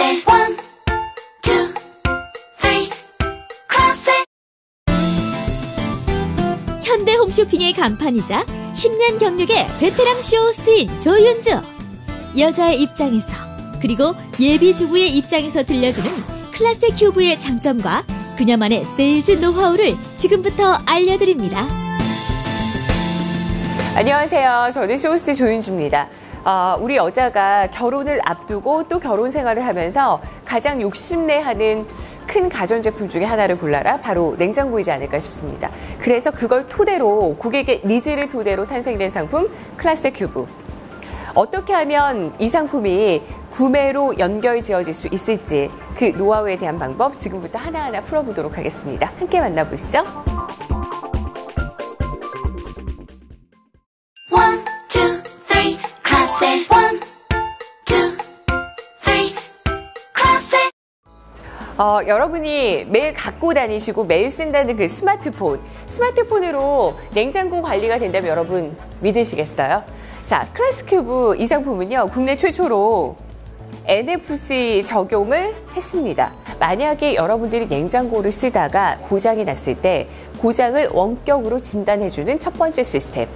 classic. One, two, three, classic. 현대 홈쇼핑의 간판이자 10년 경력의 베테랑 쇼호스트인 조윤주. 여자의 입장에서 그리고 예비 주부의 입장에서 들려주는 클래식 큐브의 장점과 그녀만의 세일즈 노하우를 지금부터 알려드립니다. 안녕하세요. 저는 쇼호스트 조윤주입니다. 어, 우리 여자가 결혼을 앞두고 또 결혼 생활을 하면서 가장 욕심내하는 큰 가전제품 중에 하나를 골라라 바로 냉장고이지 않을까 싶습니다. 그래서 그걸 토대로 고객의 니즈를 토대로 탄생된 상품 클래스 큐브. 어떻게 하면 이 상품이 구매로 연결 지어질 수 있을지 그 노하우에 대한 방법 지금부터 하나하나 풀어보도록 하겠습니다. 함께 만나보시죠. 어, 여러분이 매일 갖고 다니시고 매일 쓴다는 그 스마트폰, 스마트폰으로 냉장고 관리가 된다면 여러분 믿으시겠어요? 자, 클래스 큐브 이 상품은요, 국내 최초로 NFC 적용을 했습니다. 만약에 여러분들이 냉장고를 쓰다가 고장이 났을 때 고장을 원격으로 진단해주는 첫 번째 시스템.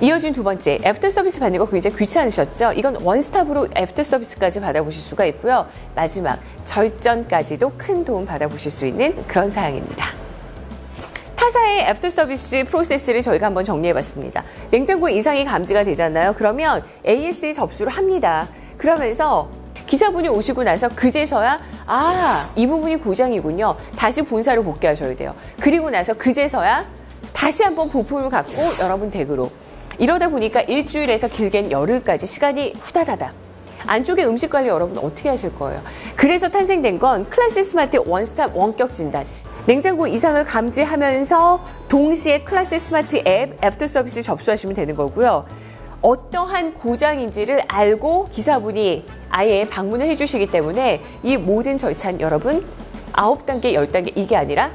이어진 두 번째, 애프터 서비스 받는 거 굉장히 귀찮으셨죠? 이건 원스톱으로 애프터 서비스까지 받아보실 수가 있고요. 마지막, 절전까지도 큰 도움 받아보실 수 있는 그런 사항입니다. 타사의 애프터 서비스 프로세스를 저희가 한번 정리해봤습니다. 냉장고 이상이 감지가 되잖아요. 그러면 AS에 접수를 합니다. 그러면서 기사분이 오시고 나서 그제서야 아, 이 부분이 고장이군요. 다시 본사로 복귀하셔야 돼요. 그리고 나서 그제서야 다시 한번 부품을 갖고 여러분 댁으로 이러다 보니까 일주일에서 길게는 열흘까지 시간이 후다다닥. 안쪽에 음식 관리 여러분 어떻게 하실 거예요? 그래서 탄생된 건 클래스 스마트 원스톱 원격 진단. 냉장고 이상을 감지하면서 동시에 클래스 스마트 앱 애프터 서비스 접수하시면 되는 거고요. 어떠한 고장인지를 알고 기사분이 아예 방문을 해주시기 때문에 이 모든 절차는 여러분 9단계, 10단계 이게 아니라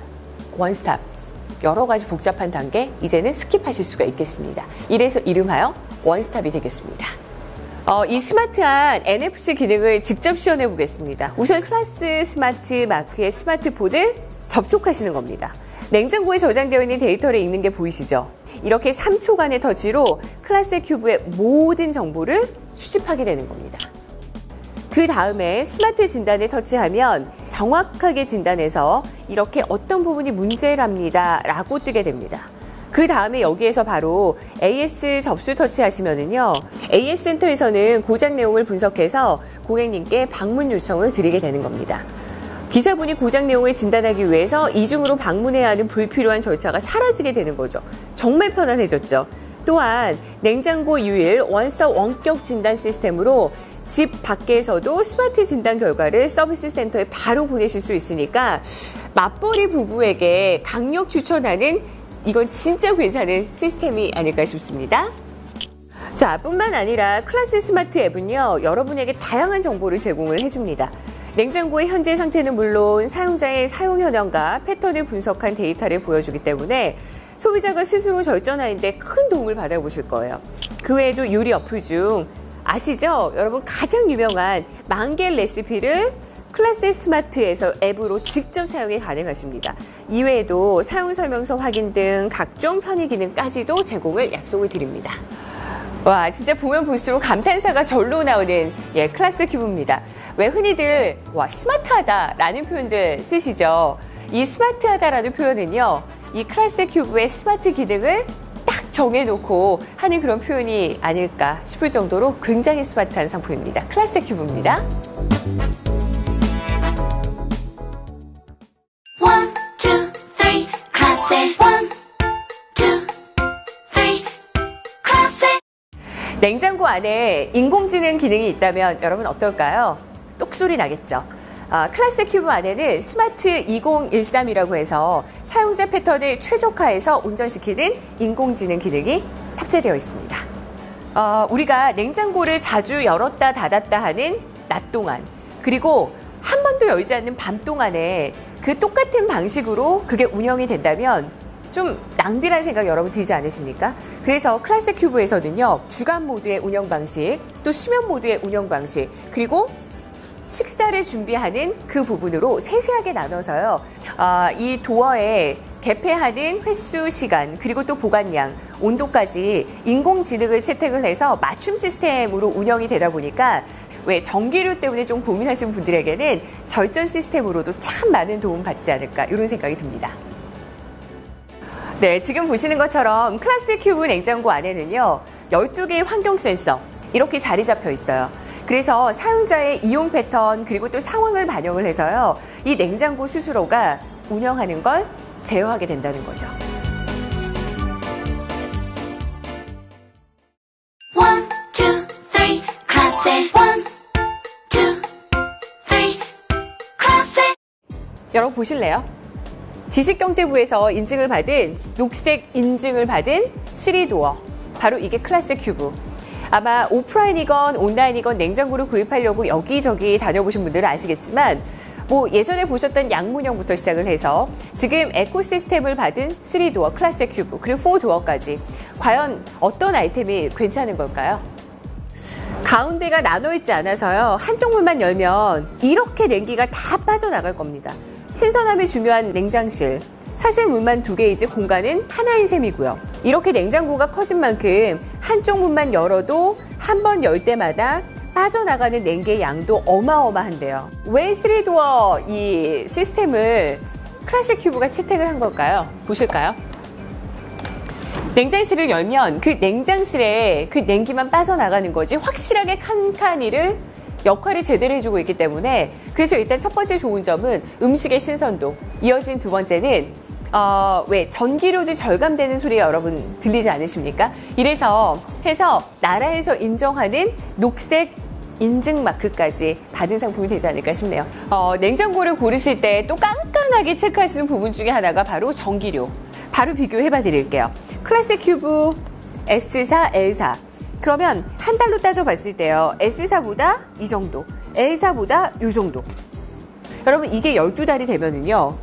원스톱. 여러 가지 복잡한 단계 이제는 스킵하실 수가 있겠습니다. 이래서 이름하여 원스톱이 되겠습니다. 어, 이 스마트한 NFC 기능을 직접 시연해 보겠습니다. 우선 클라스 스마트 마크의 스마트폰을 접촉하시는 겁니다. 냉장고에 저장되어 있는 데이터를 읽는 게 보이시죠? 이렇게 3초간의 터치로 클라스 큐브의 모든 정보를 수집하게 되는 겁니다. 그 다음에 스마트 진단을 터치하면 정확하게 진단해서 이렇게 어떤 부분이 문제랍니다. 라고 뜨게 됩니다. 그 다음에 여기에서 바로 AS 접수 터치하시면은요. AS 센터에서는 고장 내용을 분석해서 고객님께 방문 요청을 드리게 되는 겁니다. 기사분이 고장 내용을 진단하기 위해서 이중으로 방문해야 하는 불필요한 절차가 사라지게 되는 거죠. 정말 편안해졌죠. 또한 냉장고 유일 원스톱 원격 진단 시스템으로 집 밖에서도 스마트 진단 결과를 서비스 센터에 바로 보내실 수 있으니까 맞벌이 부부에게 강력 추천하는 이건 진짜 괜찮은 시스템이 아닐까 싶습니다. 자, 뿐만 아니라 클래스 스마트 앱은요, 여러분에게 다양한 정보를 제공을 해줍니다. 냉장고의 현재 상태는 물론 사용자의 사용 현황과 패턴을 분석한 데이터를 보여주기 때문에 소비자가 스스로 절전하는데 큰 도움을 받아보실 거예요. 그 외에도 요리 어플 중 아시죠? 여러분 가장 유명한 만개 레시피를 클래스 스마트에서 앱으로 직접 사용이 가능하십니다. 이외에도 사용 설명서 확인 등 각종 편의 기능까지도 제공을 약속을 드립니다. 와, 진짜 보면 볼수록 감탄사가 절로 나오는 예, 클래스 큐브입니다. 왜 흔히들 와, 스마트하다라는 표현들 쓰시죠? 이 스마트하다라는 표현은요. 이 클래스 큐브의 스마트 기능을 딱 정해놓고 하는 그런 표현이 아닐까 싶을 정도로 굉장히 스마트한 상품입니다. 클래스 큐브입니다. One, two, three, classic. One, two, three, classic. 냉장고 안에 인공지능 기능이 있다면 여러분 어떨까요? 똑소리 나겠죠. 아, 클래스 큐브 안에는 스마트 2013이라고 해서 사용자 패턴을 최적화해서 운전시키는 인공지능 기능이 탑재되어 있습니다. 어, 우리가 냉장고를 자주 열었다 닫았다 하는 낮 동안 그리고 한 번도 열지 않는 밤 동안에 그 똑같은 방식으로 그게 운영이 된다면 좀 낭비라는 생각 여러분 들지 않으십니까? 그래서 클래스 큐브에서는요 주간 모드의 운영 방식, 또 수면 모드의 운영 방식, 그리고 식사를 준비하는 그 부분으로 세세하게 나눠서요. 아, 이 도어에 개폐하는 횟수 시간 그리고 또 보관량 온도까지 인공지능을 채택을 해서 맞춤 시스템으로 운영이 되다 보니까 왜 전기료 때문에 좀 고민하시는 분들에게는 절전 시스템으로도 참 많은 도움 받지 않을까 이런 생각이 듭니다. 네, 지금 보시는 것처럼 클래스 큐브 냉장고 안에는요, 12개의 환경 센서, 이렇게 자리 잡혀 있어요. 그래서 사용자의 이용 패턴, 그리고 또 상황을 반영을 해서요, 이 냉장고 스스로가 운영하는 걸 제어하게 된다는 거죠. One, two, three, classic. One, two, three, classic. 여러분 보실래요? 지식경제부에서 인증을 받은 녹색 인증을 받은 3도어. 바로 이게 클래스 큐브. 아마 오프라인이건 온라인이건 냉장고를 구입하려고 여기저기 다녀보신 분들은 아시겠지만 뭐 예전에 보셨던 양문형부터 시작을 해서 지금 에코시스템을 받은 3도어 클래스 큐브 그리고 4도어까지 과연 어떤 아이템이 괜찮은 걸까요? 가운데가 나눠 있지 않아서요. 한쪽 문만 열면 이렇게 냉기가 다 빠져나갈 겁니다. 신선함이 중요한 냉장실. 사실 문만 두 개이지 공간은 하나인 셈이고요. 이렇게 냉장고가 커진 만큼 한쪽 문만 열어도 한 번 열 때마다 빠져나가는 냉기의 양도 어마어마한데요. 왜 3도어 이 시스템을 클래식 큐브가 채택을 한 걸까요? 보실까요? 냉장실을 열면 그 냉장실에 그 냉기만 빠져나가는 거지 확실하게 칸칸이를 역할을 제대로 해주고 있기 때문에 그래서 일단 첫 번째 좋은 점은 음식의 신선도 이어진 두 번째는 어, 왜 전기료도 절감되는 소리 여러분 들리지 않으십니까? 이래서 해서 나라에서 인정하는 녹색 인증 마크까지 받은 상품이 되지 않을까 싶네요. 어, 냉장고를 고르실 때 또 깐깐하게 체크하시는 부분 중에 하나가 바로 전기료. 바로 비교해 봐 드릴게요. 클래식 큐브 S4, L4. 그러면 한 달로 따져 봤을 때요. S4보다 이 정도, L4보다 이 정도. 여러분 이게 12달이 되면은요.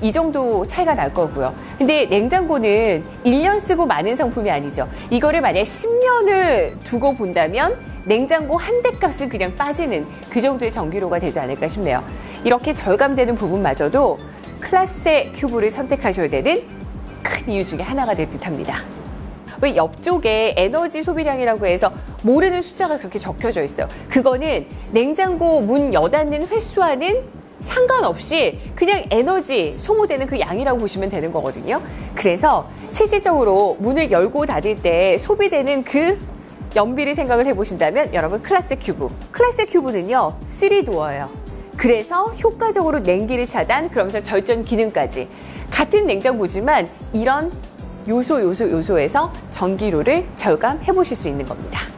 이 정도 차이가 날 거고요. 근데 냉장고는 1년 쓰고 많은 상품이 아니죠. 이거를 만약 10년을 두고 본다면 냉장고 한 대 값은 그냥 빠지는 그 정도의 전기료가 되지 않을까 싶네요. 이렇게 절감되는 부분마저도 클라스의 큐브를 선택하셔야 되는 큰 이유 중에 하나가 될 듯합니다. 왜 옆쪽에 에너지 소비량이라고 해서 모르는 숫자가 그렇게 적혀져 있어요. 그거는 냉장고 문 여닫는 횟수와는 상관없이 그냥 에너지 소모되는 그 양이라고 보시면 되는 거거든요. 그래서 실질적으로 문을 열고 닫을 때 소비되는 그 연비를 생각을 해보신다면 여러분 클래스 큐브. 클래스 큐브는요, 3도어예요. 그래서 효과적으로 냉기를 차단, 그러면서 절전 기능까지. 같은 냉장고지만 이런 요소, 요소, 요소에서 전기료를 절감해 보실 수 있는 겁니다.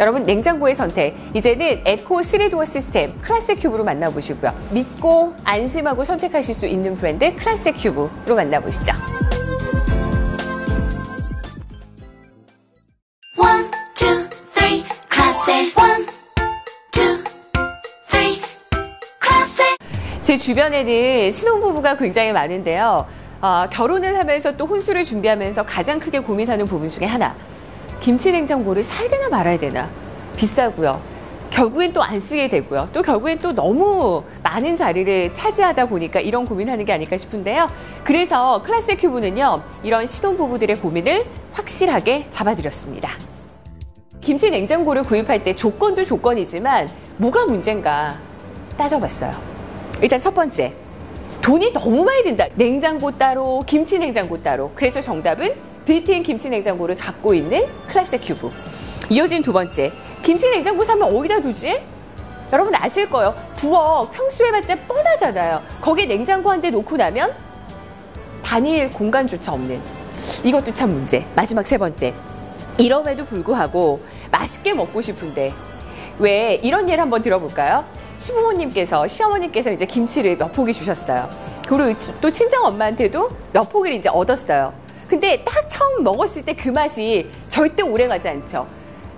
여러분 냉장고의 선택 이제는 에코 3도어 시스템 클래식 큐브로 만나보시고요. 믿고 안심하고 선택하실 수 있는 브랜드 클래식 큐브로 만나보시죠. One, two, three, classic. One, two, three, classic. 제 주변에는 신혼부부가 굉장히 많은데요. 어, 결혼을 하면서 또 혼수를 준비하면서 가장 크게 고민하는 부분 중에 하나. 김치 냉장고를 사야 되나 말아야 되나. 비싸고요. 결국엔 또 안 쓰게 되고요. 또 결국엔 또 너무 많은 자리를 차지하다 보니까 이런 고민하는 게 아닐까 싶은데요. 그래서 클래스 큐브는요, 이런 신혼부부들의 고민을 확실하게 잡아드렸습니다. 김치 냉장고를 구입할 때 조건도 조건이지만 뭐가 문제인가 따져봤어요. 일단 첫 번째, 돈이 너무 많이 든다. 냉장고 따로, 김치 냉장고 따로. 그래서 정답은 빌트인 김치 냉장고를 갖고 있는 클래스 큐브. 이어진 두 번째, 김치 냉장고 사면 어디다 두지? 여러분 아실 거예요. 부엌 평소에 봤자 뻔하잖아요. 거기에 냉장고 한 대 놓고 나면 단일 공간조차 없는 이것도 참 문제. 마지막 세 번째. 이럼에도 불구하고 맛있게 먹고 싶은데 왜 이런 예를 한번 들어볼까요? 시부모님께서 시어머님께서 이제 김치를 몇 포기 주셨어요. 그리고 또 친정 엄마한테도 몇 포기를 이제 얻었어요. 근데 딱 처음 먹었을 때 그 맛이 절대 오래가지 않죠.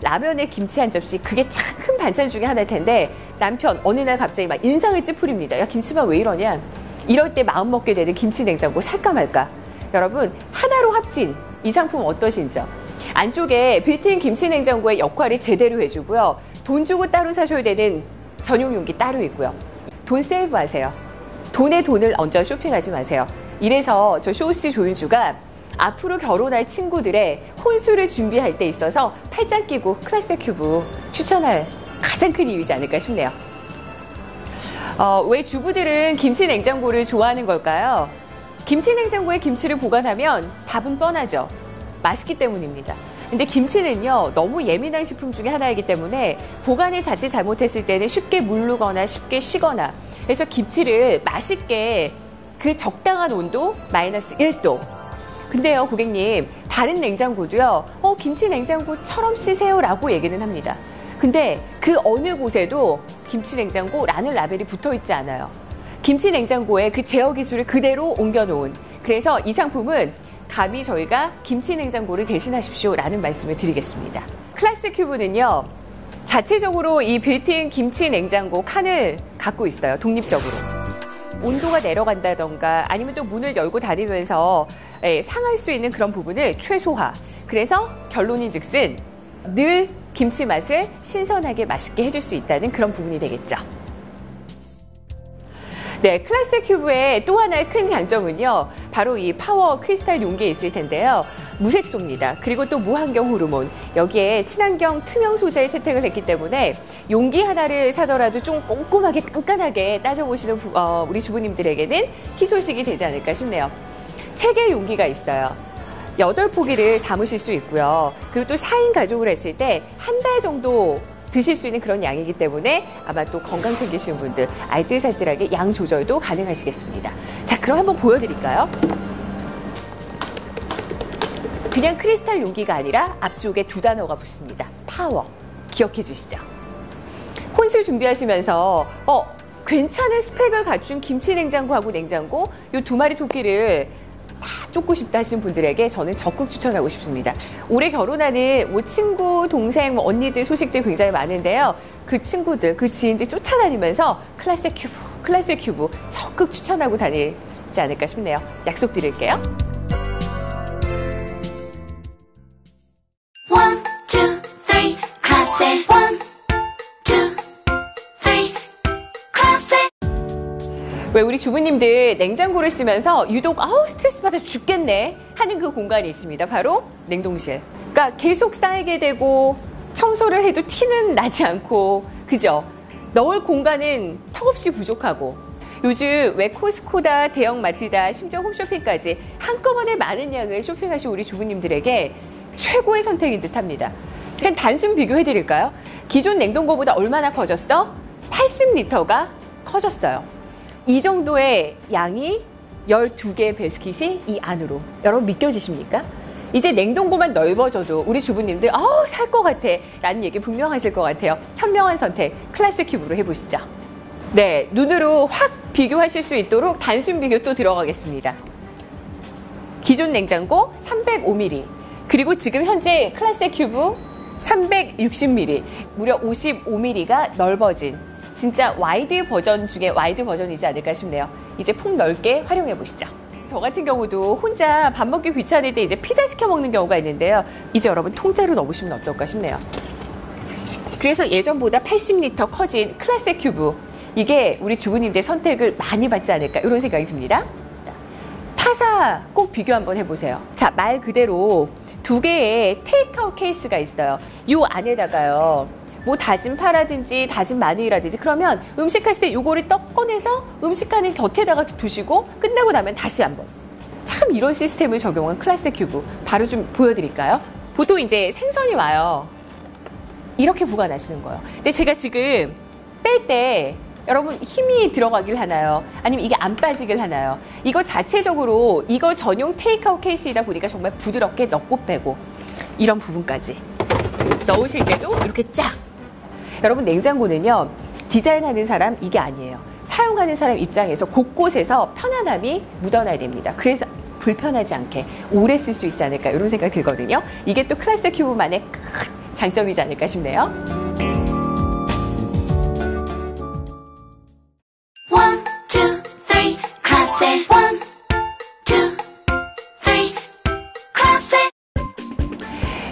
라면에 김치 한 접시 그게 참 큰 반찬 중에 하나일 텐데 남편 어느 날 갑자기 막 인상을 찌푸립니다. 야 김치만 왜 이러냐? 이럴 때 마음 먹게 되는 김치 냉장고 살까 말까? 여러분 하나로 합친 이 상품 어떠신지요? 안쪽에 빌트인 김치 냉장고의 역할이 제대로 해주고요. 돈 주고 따로 사셔야 되는 전용 용기 따로 있고요. 돈 세이브 하세요. 돈에 돈을 얹어 쇼핑하지 마세요. 이래서 저 쇼씨 조윤주가 앞으로 결혼할 친구들의 혼수를 준비할 때 있어서 팔짱 끼고 클래스 큐브 추천할 가장 큰 이유이지 않을까 싶네요. 어, 왜 주부들은 김치 냉장고를 좋아하는 걸까요? 김치 냉장고에 김치를 보관하면 답은 뻔하죠. 맛있기 때문입니다. 근데 김치는요, 너무 예민한 식품 중에 하나이기 때문에 보관을 자칫 잘못했을 때는 쉽게 물르거나 쉽게 식거나 그래서 김치를 맛있게 그 적당한 온도 마이너스 1도 근데요, 고객님, 다른 냉장고도요, 어, 김치 냉장고처럼 쓰세요라고 얘기는 합니다. 근데 그 어느 곳에도 김치 냉장고라는 라벨이 붙어 있지 않아요. 김치 냉장고에 그 제어 기술을 그대로 옮겨 놓은. 그래서 이 상품은 감히 저희가 김치 냉장고를 대신하십시오라는 말씀을 드리겠습니다. 클래스 큐브는요, 자체적으로 이 빌트인 김치 냉장고 칸을 갖고 있어요. 독립적으로. 온도가 내려간다던가 아니면 또 문을 열고 예, 상할 수 있는 그런 부분을 최소화. 그래서 결론인 즉슨 늘 김치 맛을 신선하게 맛있게 해줄 수 있다는 그런 부분이 되겠죠. 네, 클래스 큐브의 또 하나의 큰 장점은요. 바로 이 파워 크리스탈 용기에 있을 텐데요. 무색소입니다. 그리고 또 무환경 호르몬. 여기에 친환경 투명 소재를 채택을 했기 때문에 용기 하나를 사더라도 좀 꼼꼼하게 깐깐하게 따져보시는 부- 어, 우리 주부님들에게는 희소식이 되지 않을까 싶네요. 세 개의 용기가 있어요. 여덟 포기를 담으실 수 있고요. 그리고 또 4인 가족을 했을 때 한 달 정도 드실 수 있는 그런 양이기 때문에 아마 또 건강 챙기시는 분들 알뜰살뜰하게 양 조절도 가능하시겠습니다. 자, 그럼 한번 보여드릴까요? 그냥 크리스탈 용기가 아니라 앞쪽에 두 단어가 붙습니다. 파워. 기억해 주시죠. 혼술 준비하시면서 어 괜찮은 스펙을 갖춘 김치 냉장고하고 냉장고 이 두 마리 토끼를 다 쫓고 싶다 하시는 분들에게 저는 적극 추천하고 싶습니다. 올해 결혼하는 뭐 친구, 동생, 뭐 언니들 소식들 굉장히 많은데요. 그 친구들, 그 지인들 쫓아다니면서 클래스 큐브, 클래스 큐브 적극 추천하고 다니지 않을까 싶네요. 약속 드릴게요. 왜 우리 주부님들 냉장고를 쓰면서 유독 아우 스트레스 받아 죽겠네 하는 그 공간이 있습니다. 바로 냉동실. 그러니까 계속 쌓이게 되고 청소를 해도 티는 나지 않고 그죠? 넣을 공간은 턱없이 부족하고 요즘 왜 코스코다 대형 마트다 심지어 홈쇼핑까지 한꺼번에 많은 양을 쇼핑하신 우리 주부님들에게 최고의 선택인 듯합니다. 그냥 단순 비교해 드릴까요? 기존 냉동고보다 얼마나 커졌어? 80리터가 커졌어요. 이 정도의 양이 12개의 베스킷이 이 안으로. 여러분 믿겨지십니까? 이제 냉동고만 넓어져도 우리 주부님들 어우 살것 같아 라는 얘기 분명 하실 것 같아요. 현명한 선택 클래스 큐브로 해보시죠. 네, 눈으로 확 비교하실 수 있도록 단순 비교 또 들어가겠습니다. 기존 냉장고 305ml 그리고 지금 현재 클래스 큐브 360ml 무려 55ml가 넓어진 진짜 와이드 버전 중에 와이드 버전이지 않을까 싶네요. 이제 폭 넓게 활용해 보시죠. 저 같은 경우도 혼자 밥 먹기 귀찮을 때 이제 피자 시켜 먹는 경우가 있는데요. 이제 여러분 통째로 넣으시면 어떨까 싶네요. 그래서 예전보다 80리터 커진 클래스 큐브 이게 우리 주부님들 선택을 많이 받지 않을까 이런 생각이 듭니다. 타사 꼭 비교 한번 해보세요. 자, 말 그대로 두 개의 테이크아웃 케이스가 있어요. 이 안에다가요. 뭐 다진 파라든지 다진 마늘이라든지 그러면 음식 하실 때 요거를 떡 꺼내서 음식하는 곁에다가 두시고 끝나고 나면 다시 한번. 참 이런 시스템을 적용한 클래스 큐브 바로 좀 보여드릴까요? 보통 이제 생선이 와요. 이렇게 보관하시는 거예요. 근데 제가 지금 뺄 때 여러분 힘이 들어가길 하나요? 아니면 이게 안 빠지길 하나요? 이거 자체적으로 이거 전용 테이크아웃 케이스이다 보니까 정말 부드럽게 넣고 빼고 이런 부분까지 넣으실 때도 이렇게 쫙 여러분 냉장고는요 디자인하는 사람 이게 아니에요. 사용하는 사람 입장에서 곳곳에서 편안함이 묻어나야 됩니다. 그래서 불편하지 않게 오래 쓸 수 있지 않을까 이런 생각이 들거든요. 이게 또 클래스 큐브만의 큰 장점이지 않을까 싶네요. One, two, three, classic. One, two, three, classic.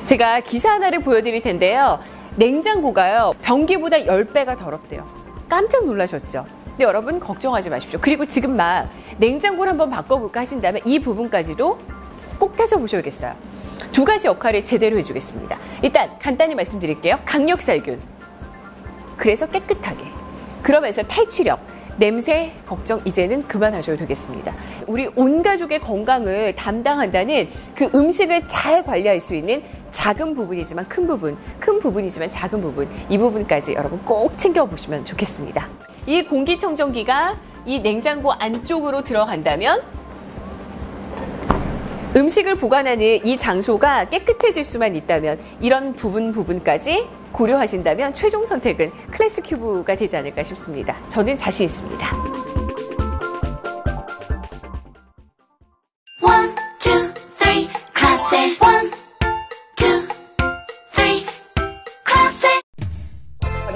제가 기사 하나를 보여드릴 텐데요 냉장고가요 변기보다 10배가 더럽대요 깜짝 놀라셨죠? 근데 여러분 걱정하지 마십시오. 그리고 지금 막 냉장고를 한번 바꿔볼까 하신다면 이 부분까지도 꼭 따져보셔야겠어요. 두 가지 역할을 제대로 해주겠습니다. 일단 간단히 말씀드릴게요. 강력살균. 그래서 깨끗하게. 그러면서 탈취력. 냄새 걱정 이제는 그만하셔도 되겠습니다. 우리 온 가족의 건강을 담당한다는 그 음식을 잘 관리할 수 있는 작은 부분이지만 큰 부분, 큰 부분이지만 작은 부분, 이 부분까지 여러분 꼭 챙겨보시면 좋겠습니다. 이 공기청정기가 이 냉장고 안쪽으로 들어간다면 음식을 보관하는 이 장소가 깨끗해질 수만 있다면 이런 부분 부분까지 고려하신다면 최종 선택은 클래스 큐브가 되지 않을까 싶습니다. 저는 자신 있습니다.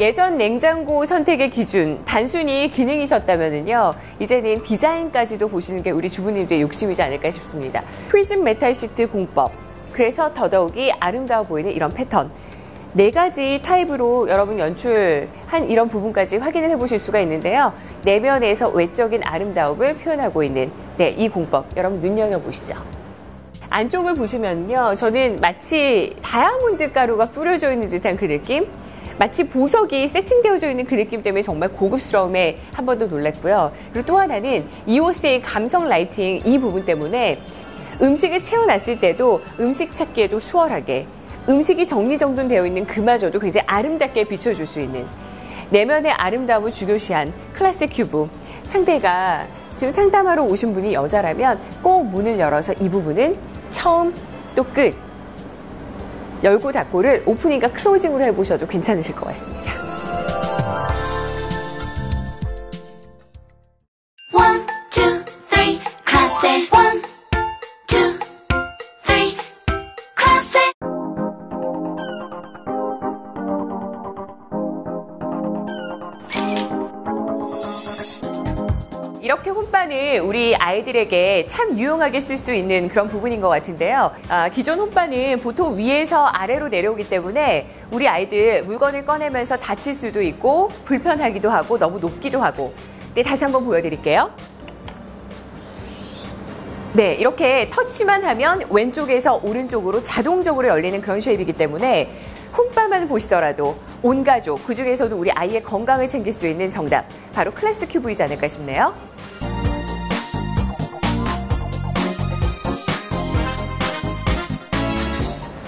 예전 냉장고 선택의 기준 단순히 기능이셨다면요 이제는 디자인까지도 보시는 게 우리 주부님들의 욕심이지 않을까 싶습니다. 프리즘 메탈 시트 공법 그래서 더더욱이 아름다워 보이는 이런 패턴 네 가지 타입으로 여러분 연출한 이런 부분까지 확인을 해보실 수가 있는데요. 내면에서 외적인 아름다움을 표현하고 있는 네, 이 공법 여러분 눈여겨보시죠. 안쪽을 보시면요. 저는 마치 다이아몬드 가루가 뿌려져 있는 듯한 그 느낌? 마치 보석이 세팅되어져 있는 그 느낌 때문에 정말 고급스러움에 한 번 더 놀랐고요. 그리고 또 하나는 이오스의 감성 라이팅 이 부분 때문에 음식을 채워놨을 때도 음식 찾기에도 수월하게 음식이 정리정돈되어 있는 그마저도 굉장히 아름답게 비춰줄 수 있는 내면의 아름다움을 주교시한 클래식 큐브 상대가 지금 상담하러 오신 분이 여자라면 꼭 문을 열어서 이 부분은 처음 또 끝 열고 닫고를 오프닝과 클로징으로 해보셔도 괜찮으실 것 같습니다. 이렇게 홈바는 우리 아이들에게 참 유용하게 쓸 수 있는 그런 부분인 것 같은데요. 아, 기존 홈바는 보통 위에서 아래로 내려오기 때문에 우리 아이들 물건을 꺼내면서 다칠 수도 있고 불편하기도 하고 너무 높기도 하고. 네, 다시 한번 보여드릴게요. 네, 이렇게 터치만 하면 왼쪽에서 오른쪽으로 자동적으로 열리는 그런 쉐입이기 때문에 홈바만 보시더라도 온 가족, 그 중에서도 우리 아이의 건강을 챙길 수 있는 정답, 바로 클래스 큐브이지 않을까 싶네요.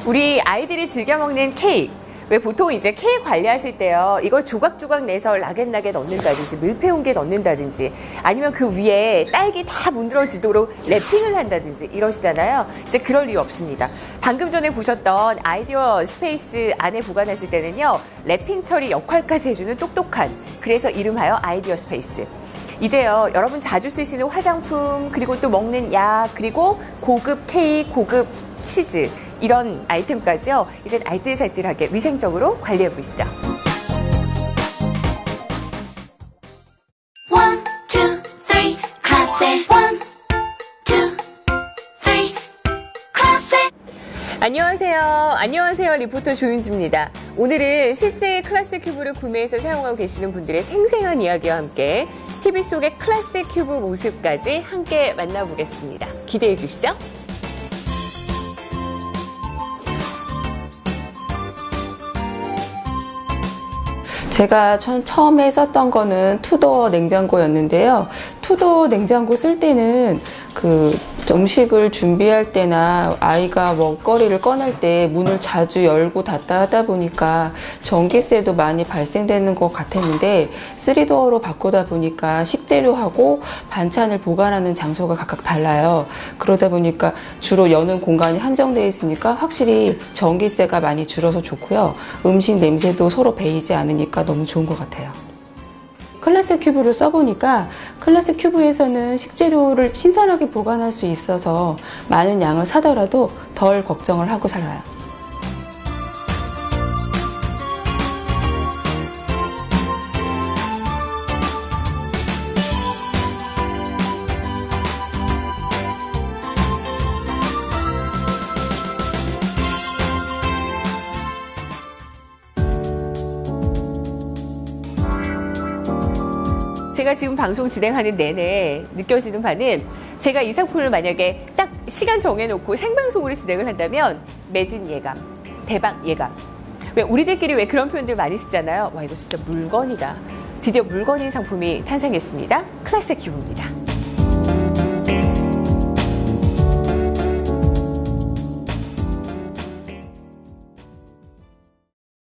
우리 아이들이 즐겨 먹는 케이크. 왜 보통 이제 케이크 관리하실 때요, 이걸 조각조각 내서 라겐라게 넣는다든지, 밀폐 용기에 넣는다든지, 아니면 그 위에 딸기 다 문드러지도록 랩핑을 한다든지 이러시잖아요. 이제 그럴 이유 없습니다. 방금 전에 보셨던 아이디어 스페이스 안에 보관하실 때는요, 랩핑 처리 역할까지 해주는 똑똑한, 그래서 이름하여 아이디어 스페이스. 이제요, 여러분 자주 쓰시는 화장품, 그리고 또 먹는 약, 그리고 고급 케이크, 고급 치즈, 이런 아이템까지요, 이제 알뜰살뜰하게 위생적으로 관리해 보시죠. One, two, three, classic. One, two, three, classic. 안녕하세요. 안녕하세요. 리포터 조윤주입니다. 오늘은 실제 클래스 큐브를 구매해서 사용하고 계시는 분들의 생생한 이야기와 함께 TV 속의 클래스 큐브 모습까지 함께 만나보겠습니다. 기대해 주시죠. 제가 처- 처음에 썼던 거는 투도어 냉장고였는데요. 투도어 냉장고 쓸 때는 그 음식을 준비할 때나 아이가 먹거리를 꺼낼 때 문을 자주 열고 닫다 하다 보니까 전기세도 많이 발생되는 것 같았는데 3도어로 바꾸다 보니까 식재료하고 반찬을 보관하는 장소가 각각 달라요. 그러다 보니까 주로 여는 공간이 한정되어 있으니까 확실히 전기세가 많이 줄어서 좋고요. 음식 냄새도 서로 배이지 않으니까 너무 좋은 것 같아요. 클래스 큐브를 써보니까 클래스 큐브에서는 식재료를 신선하게 보관할 수 있어서 많은 양을 사더라도 덜 걱정을 하고 살아요. 제가 지금 방송 진행하는 내내 느껴지는 바는 제가 이 상품을 만약에 딱 시간 정해놓고 생방송으로 진행을 한다면 매진 예감, 대박 예감. 왜 우리들끼리 왜 그런 표현들 많이 쓰잖아요. 와 이거 진짜 물건이다. 드디어 물건인 상품이 탄생했습니다. 클래식 큐브입니다.